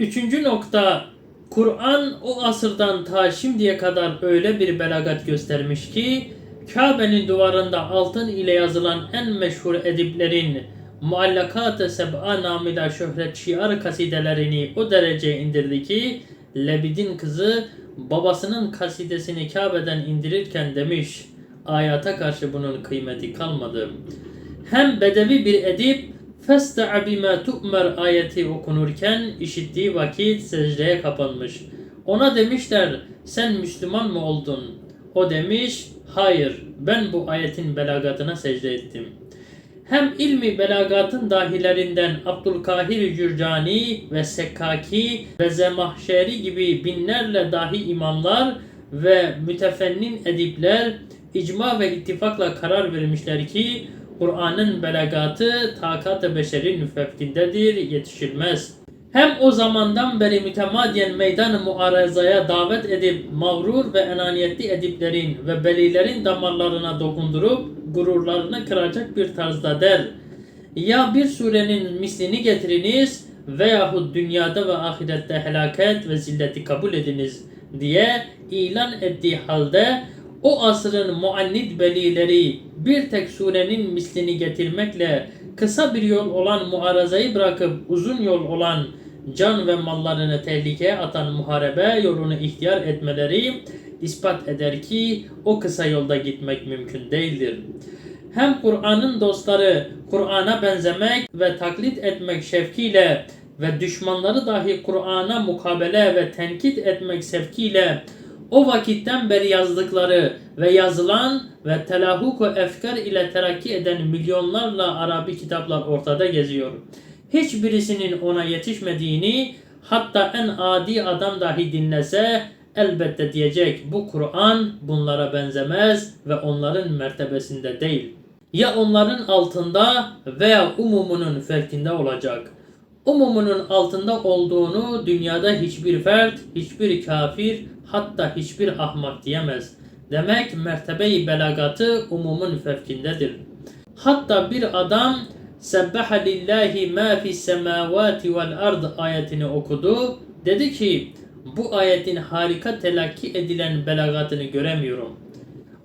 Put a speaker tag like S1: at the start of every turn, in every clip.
S1: Üçüncü nokta Kur'an o asırdan ta şimdiye kadar öyle bir belagat göstermiş ki Kabe'nin duvarında altın ile yazılan en meşhur ediplerin Muallakat-ı Seb'a namıyla şöhret şiar kasidelerini o derece indirdi ki Lebid'in kızı babasının kasidesini Kabe'den indirirken demiş ayata karşı bunun kıymeti kalmadı. Hem bedevi bir edip Festa'a bima tu'mer ayeti okunurken işittiği vakit secdeye kapanmış. Ona demişler sen Müslüman mı oldun? O demiş hayır ben bu ayetin belagatına secde ettim. Hem ilmi belagatın dahilerinden Abdülkahir Cürcani ve Sekkaki ve Zemahşeri gibi binlerle dahi imamlar ve mütefennin edipler icma ve ittifakla karar vermişler ki Kur'an'ın belagatı takat-ı beşerin fevkindedir, yetişilmez. Hem o zamandan beri mütemadiyen meydan muarezaya davet edip mağrur ve enaniyetli ediplerin ve belilerin damarlarına dokundurup gururlarını kıracak bir tarzda der. Ya bir surenin mislini getiriniz veyahut dünyada ve ahirette helaket ve zilleti kabul ediniz diye ilan ettiği halde o asrın muannid belileri bir tek surenin mislini getirmekle kısa bir yol olan muarazayı bırakıp uzun yol olan can ve mallarını tehlikeye atan muharebe yolunu ihtiyar etmeleri ispat eder ki o kısa yolda gitmek mümkün değildir. Hem Kur'an'ın dostları Kur'an'a benzemek ve taklit etmek şevkiyle ve düşmanları dahi Kur'an'a mukabele ve tenkit etmek sevkiyle o vakitten beri yazdıkları ve yazılan ve telahuk ve efkar ile terakki eden milyonlarla Arabi kitaplar ortada geziyor. Hiçbirisinin ona yetişmediğini hatta en adi adam dahi dinlese elbette diyecek bu Kur'an bunlara benzemez ve onların mertebesinde değil. Ya onların altında veya umumunun fevkinde olacak. Umumunun altında olduğunu dünyada hiçbir fert, hiçbir kafir, hatta hiçbir ahmak diyemez. Demek mertebeyi belagatı umumun fevkindedir. Hatta bir adam Sebbaha lillahi ma fis semavati vel ard ayetini okudu. Dedi ki bu ayetin harika telakki edilen belagatını göremiyorum.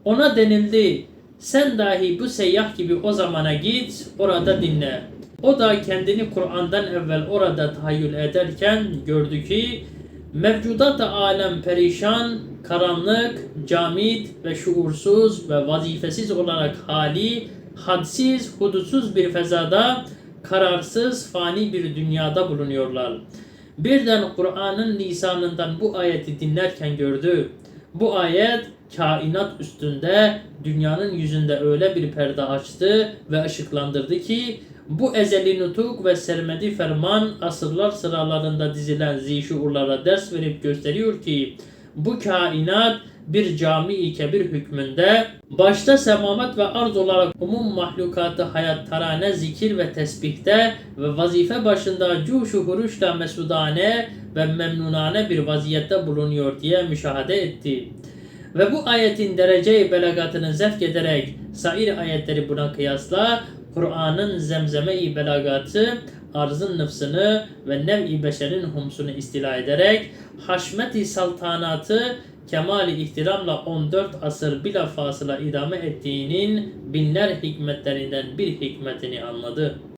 S1: Ona denildi sen dahi bu seyyah gibi o zamana git orada dinle. O da kendini Kur'an'dan evvel orada tahayyül ederken gördü ki mevcudat alem perişan, karanlık, camit ve şuursuz ve vazifesiz olarak hali, hadsiz, hudutsuz bir fezada, kararsız, fani bir dünyada bulunuyorlar. Birden Kur'an'ın lisanından bu ayeti dinlerken gördü. Bu ayet kainat üstünde dünyanın yüzünde öyle bir perde açtı ve ışıklandırdı ki bu ezeli nutuk ve sermedi ferman asırlar sıralarında dizilen zişuurlara ders verip gösteriyor ki bu kainat bir cami-i kebir hükmünde başta semavat ve arz olarak umum mahlukatı hayat tarane zikir ve tesbihte ve vazife başında cuşu huruşla mesudane ve memnunane bir vaziyette bulunuyor diye müşahede etti. Ve bu ayetin derece-i belagatını zevk ederek sair ayetleri buna kıyasla Kur'an'ın zemzeme-i belagatı arzın nıfsını ve nev-i beşerin humsunu istila ederek haşmet-i saltanatı kemali ihtiramla 14 asır bila fasıla idame ettiğinin binler hikmetlerinden bir hikmetini anladı.